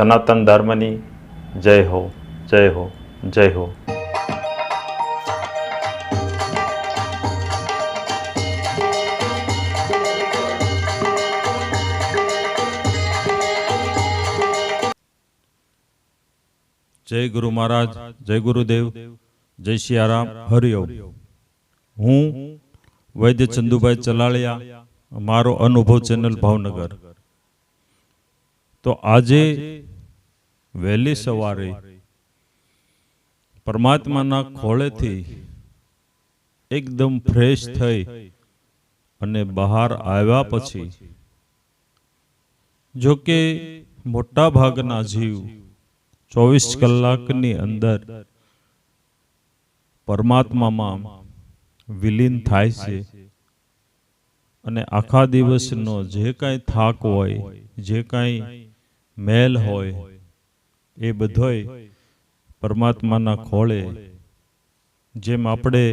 સનાતન ધર્મની જય હો જય હો જય હો. જય ગુરુ મહારાજ, જય ગુરુદેવ, જય સિયારામ હરિઓમ હું વૈદ્ય ચંદુભાઈ ચલાળિયા, મારો અનુભવ ચેનલ ભાવનગર. તો આજે વહેલી સવારે પરમાત્માના ખોળેથી એકદમ ફ્રેશ થઈ અને બહાર આવ્યા પછી, જો કે જીવ ચોવીસ કલાકની અંદર પરમાત્મામાં વિલીન થાય છે અને આખા દિવસનો જે કાંઈ થાક હોય, જે કાંઈ મેલ હોય એ બધોય પરમાત્માના ખોળે, જેમ આપણે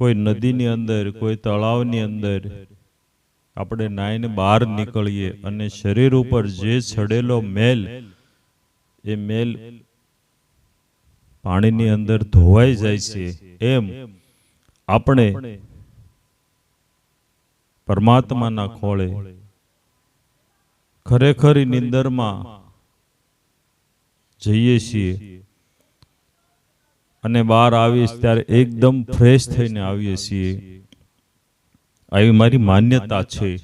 કોઈ નદીની અંદર, કોઈ તળાવની અંદર આપણે નાઈને બહાર નીકળીએ અને શરીર ઉપર જે છડેલો મેલ, એ મેલ પાણીની અંદર ધોવાઈ જાય છે, એમ આપણે પરમાત્માના ખોળે ખરેખરી નિંદરમાં જઈએ છીએ. અને બહાર આવીશ ત્યારે એકદમ ફ્રેશ થઈને આવીએ છીએ. આવી મારી માન્યતા છે.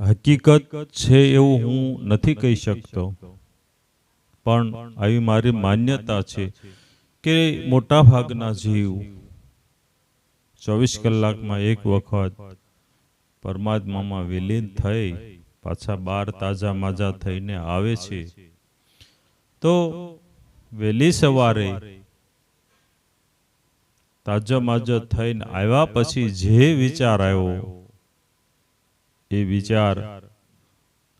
હકીકત છે એવું હું નથી કહી શકતો. પણ આવી મારી માન્યતા છે કે મોટા ભાગના જીવ ચોવીસ કલાકમાં એક વખત પરમાત્મામાં વિલીન થઈ પાછા બાર તાજા માજા થઈને આવે છે. તો વહેલી સવારે તાજો માજો થઈને આવ્યા પછી જે વિચાર આવ્યો, એ વિચાર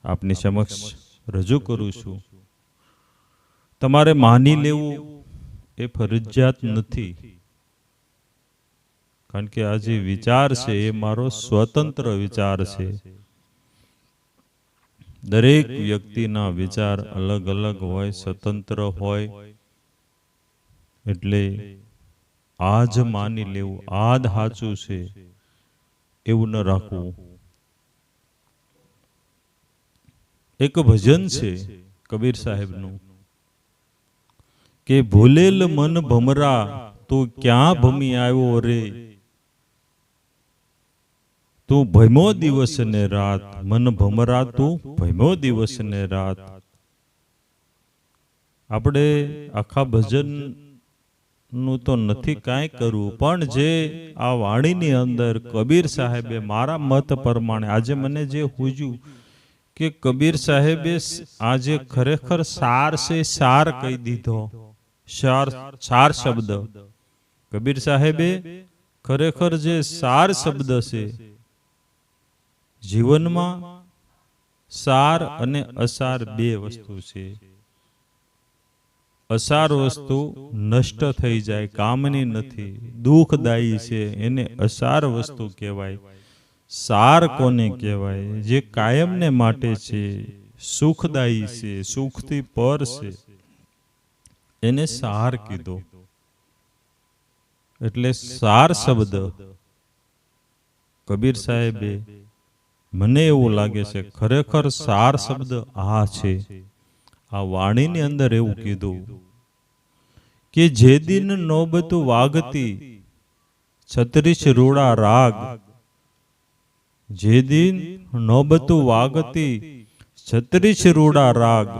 આપની સમક્ષ રજૂ કરું છું. તમારે માની લેવું એ ફરજિયાત નથી. કારણ કે આ જે વિચાર છે, એ મારો સ્વતંત્ર વિચાર છે. દરેક વ્યક્તિના વિચાર અલગ અલગ હોય, સ્વતંત્ર હોય. એટલે આ માની લેવું આ જ છે, એવું ન રાખવું. એક ભજન છે કબીર સાહેબનું, કે ભૂલેલ મન ભમરા, તું ક્યાં ભમી આવ્યો રે? તું ભયમો દિવસ ને રાત, મન ભમરા તું ભયમો દિવસ ને રાત. આપણે આખા ભજન તો નથી કાંઈ કરવું, પણ જે આ વાણીની અંદર કબીર સાહેબે મારા મત પ્રમાણે આજે મને જે હુજ્યું કે કબીર સાહેબે આજે ખરેખર સાર છે સાર કહી દીધો, સાર સાર શબ્દ. કબીર સાહેબે ખરેખર જે સાર શબ્દ છે જીવનમાં સાર અને અસાર બે વસ્તુ છે. અસાર વસ્તુ નષ્ટ થઈ જાય, કામની નથી, દુઃખદાયી છે, એને અસાર વસ્તુ કહેવાય. સાર કોને કહેવાય? જે કાયમને માટે છે, સુખદાયી છે, સુખથી પર છે. એને સાર કીધો. એટલે સાર શબ્દ કબીર સાહેબે મને એવું લાગે છે, ખરેખર સાર શબ્દ આ છે. આ વાણીની અંદર એવું કીધું કે જે દિન નોબત વાગતી, છત્રીસ રૂડા રાગ. જે દિન નોબત વાગતી, છત્રીસ રૂડા રાગ.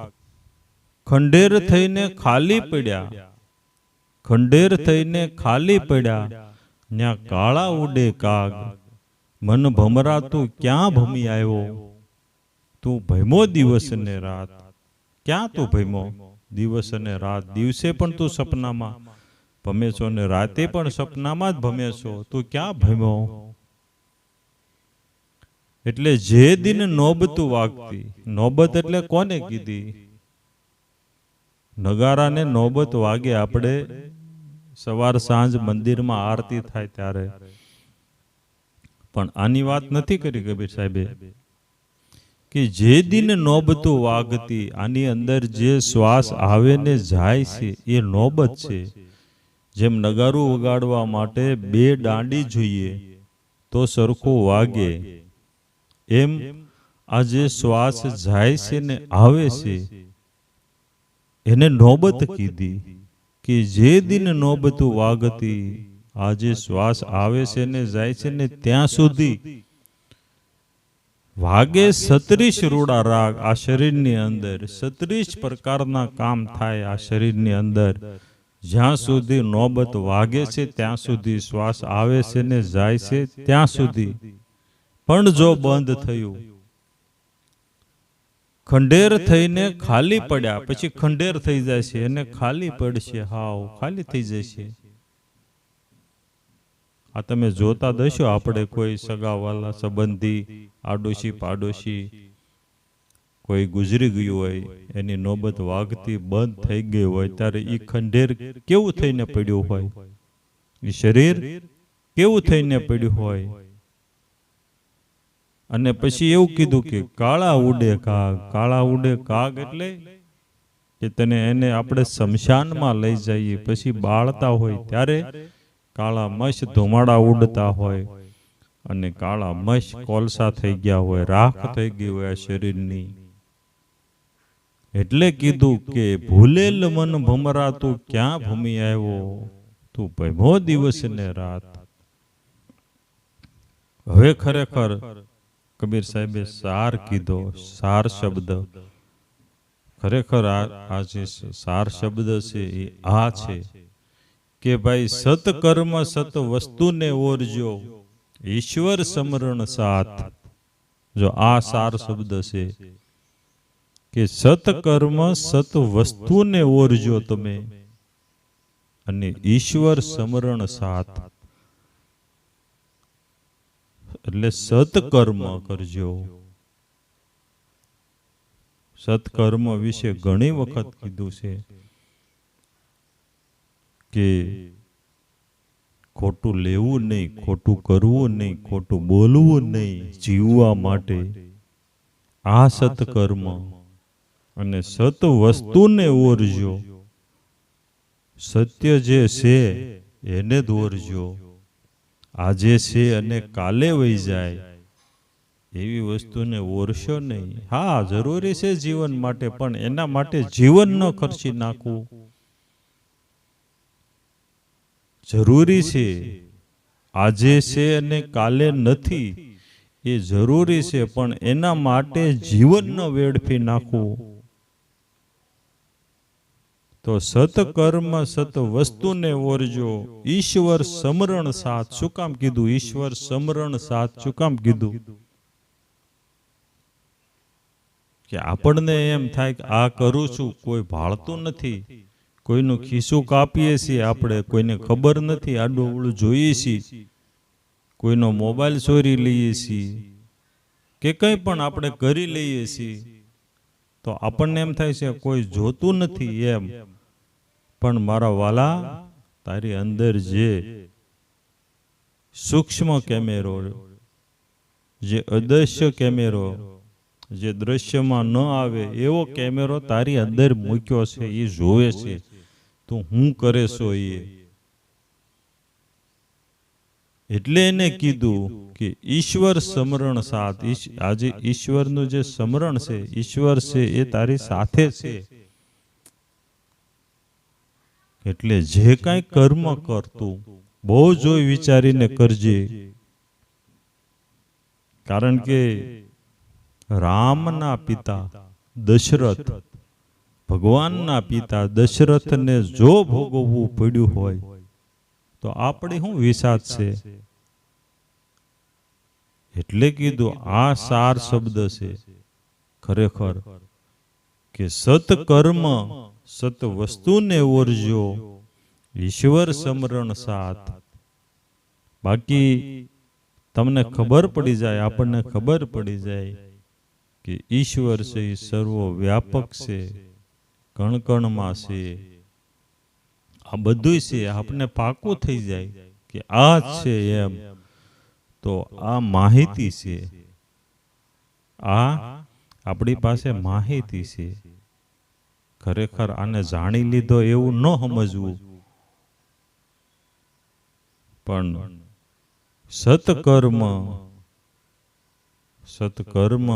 ખંડેર થઈને ખાલી પડ્યા, ખંડેર થઈને ખાલી પડ્યા ત્યાં કાળા ઉડે કાગ. મન ભમરા તું ક્યાં ભમી આવ્યો? તું ભયમો દિવસ ને રાત. ક્યાં તું ભયમો? દિવસ અને રાત. દિવસે પણ તું સપનામાં ભમે છો ને રાતે પણ સપનામાં જ ભમે છો તું ક્યાં ભમ્યો એટલે જે દિન નોબતું વાગતી, નોબત એટલે કોને કીધી? નગારાને નોબત વાગે આપણે? સવાર સાંજ મંદિરમાં આરતી થાય ત્યારે. પણ આની વાત નથી કરી કબીર સાહેબે? કે જે દિન નોબતો વાગતી, આની અંદર જે શ્વાસ આવે ને જાય છે, એ નોબત છે. જેમ નગારું વગાડવા માટે બે દાંડી જોઈએ, તો સરખું વાગે. એમ આ જે શ્વાસ જાય છે ને આવે છે. એને નોબત કીધી કે જે દિન નોબતું વાગતી આ જે શ્વાસ આવે છે ને જાય છે ને ત્યાં સુધી વાગે સત્રીસ રૂડા રાગ આ શરીરની અંદર. સત્રીસ પ્રકારના કામ થાય આ શરીરની અંદર. જ્યાં સુધી નોબત વાગે છે ત્યાં સુધી શ્વાસ આવે છે ને જાય છે ત્યાં સુધી. પણ જો બંધ થયું. ખંડેર થઈને ખાલી પડ્યા. પછી ખંડેર થઈ જાય છે અને ખાલી પડશે. હાવ ખાલી થઈ જશે આ તમે જોતા દશો આપણે કોઈ સગાવાલા સંબંધી, આડોશી પાડોશી, કોઈ ગુજરી ગયું હોય, એની નોબત વાગતી બંધ થઈ ગઈ હોય, ત્યારે એ ખંડેર કેવું થઈને પડ્યું હોય? એ શરીર કેવું થઈને પડ્યું હોય? અને પછી એવું કીધું કે કાળા ઉડે કાગ, કાળા ઉડે કાગ એટલે કે તને એને આપણે શમશાનમાં લઈ જઈએ, પછી બાળતા હોય ત્યારે કાળા મશ ધુમાડા ઉડતા હોય અને કાળા મશ કોલસા થઈ ગયા હોય, રાખ થઈ ગઈ હોય શરીરની. એટલે કીધું કે, ભૂલેલ મન ભમરા, તું ક્યાં ભમી આવ્યો? તું ભમો દિવસ ને રાત. હવે ખરેખર કબીર સાહેબે સાર કીધો, સાર શબ્દ. ખરેખર આ જે સાર શબ્દ છે એ આ છે. કે ભાઈ સત્કર્મ સત વસ્તુને ઓરજો, ઈશ્વર સમરણ સાથ. જો આ સાર શબ્દ છે કે સત્કર્મ સત વસ્તુને ઓરજો તમે અને ઈશ્વર સમરણ સાથ. એટલે સત્કર્મ કરજો. સત્કર્મ વિશે ઘણી વખત કીધું છે. કે ખોટું લેવું નહીં, ખોટું કરવું નહીં, ખોટું બોલવું નહીં, જીવવા માટે આ સત્કર્મ અને સત વસ્તુને ઓરજો. સત્ય જે છે, એને જ ઓરજો. આજે છે અને કાલે વહી જાય. એવી વસ્તુને ઓરશો નહીં. હા, જરૂરી છે જીવન માટે, પણ એના માટે જીવન ન ખર્ચી નાખવું. જરૂરી છે. આજે છે અને કાલે નથી. એ જરૂરી છે પણ એના માટે જીવન ન વેડફી નાખવું. તો સતકર્મ સત વસ્તુને ઓરજો. ઈશ્વર સમરણ સાથ. શું કામ કીધું? ઈશ્વર સમરણ સાથ. શું કામ કીધું? કે આપણને એમ થાય કે આ કરું છું કોઈ ભાળતું નથી. કોઈનું ખીસું કાપીએ છીએ આપણે કોઈને ખબર નથી આડું અવળું જોઈએ છીએ. કોઈનો મોબાઈલ ચોરી લઈએ છીએ. કે કંઈ પણ આપણે કરી લઈએ છીએ. તો આપણને એમ થાય છે કોઈ જોતું નથી એમ. પણ મારા વાલા તારી અંદર જે સૂક્ષ્મ કેમેરો જે અદૃશ્ય કેમેરો જે દ્રશ્યમાં ન આવે એવો કેમેરો તારી અંદર મૂક્યો છે એ જોવે છે. તું હું કરે સોઈએ એટલે એને કીધું કે ઈશ્વર સમરણ સાથ. આજે ઈશ્વરનું જે સમરણ છે ઈશ્વર છે એ તારી સાથે છે. એટલે જે કાંઈ કર્મ કરતું બહુ જોઈ વિચારીને કરજે. કારણ કે રામના પિતા દશરથ ભગવાનના પિતા દશરથને જો ભોગવવું પડ્યું હોય, તો આપણે શું વિષાદ છે? એટલે કીધું, આ સાર શબ્દ છે. ખરેખર કે સત્કર્મ સત વસ્તુને ઓરજો, ઈશ્વર સમરણ સાથ. બાકી તમને ખબર પડી જાય, આપણને ખબર પડી જાય કે ઈશ્વર છે, એ સર્વ વ્યાપક છે. કણકણમાં છે. આ બધું છે, આપણને પાકું થઈ જાય કે આ છે એમ. તો આ માહિતી છે. આ આપણી પાસે માહિતી છે. ખરેખર આને જાણી લીધો એવું ન સમજવું. પણ સત્કર્મ સત્કર્મ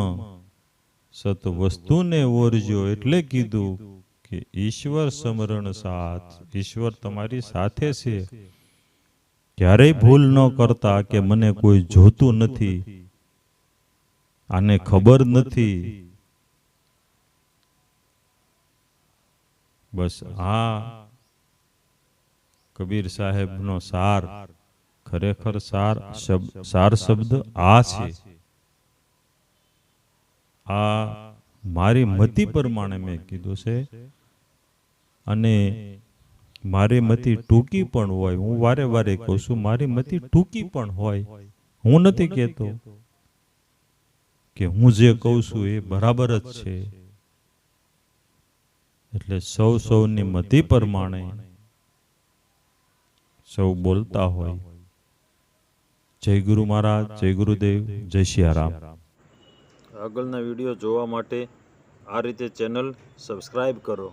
સત વસ્તુને ઓરજો એટલે કીધું કે ઈશ્વર સમરણ સાથ, ઈશ્વર તમારી સાથે છે. ક્યારેય ભૂલ ન કરતા કે મને કોઈ જોતું નથી. આને ખબર નથી. બસ આ કબીર સાહેબનો સાર, ખરેખર સાર સાર શબ્દ આ છે. આ મારી મતિ પ્રમાણે મેં કીધું છે. અને મારી મતિ ટૂંકી પણ હોય. હું વારે વારે કહું છું, મારી મતી ટૂંકી પણ હોય. હું નથી કહેતો કે હું જે કહું છું એ બરાબર જ છે. એટલે સૌ સૌની મતી પ્રમાણે સૌ બોલતા હોય. જય ગુરુ મહારાજ, જય ગુરુદેવ, જય સિયારામ આગળના વીડિયો જોવા માટે આ રીતે ચેનલ સબસ્ક્રાઈબ કરો.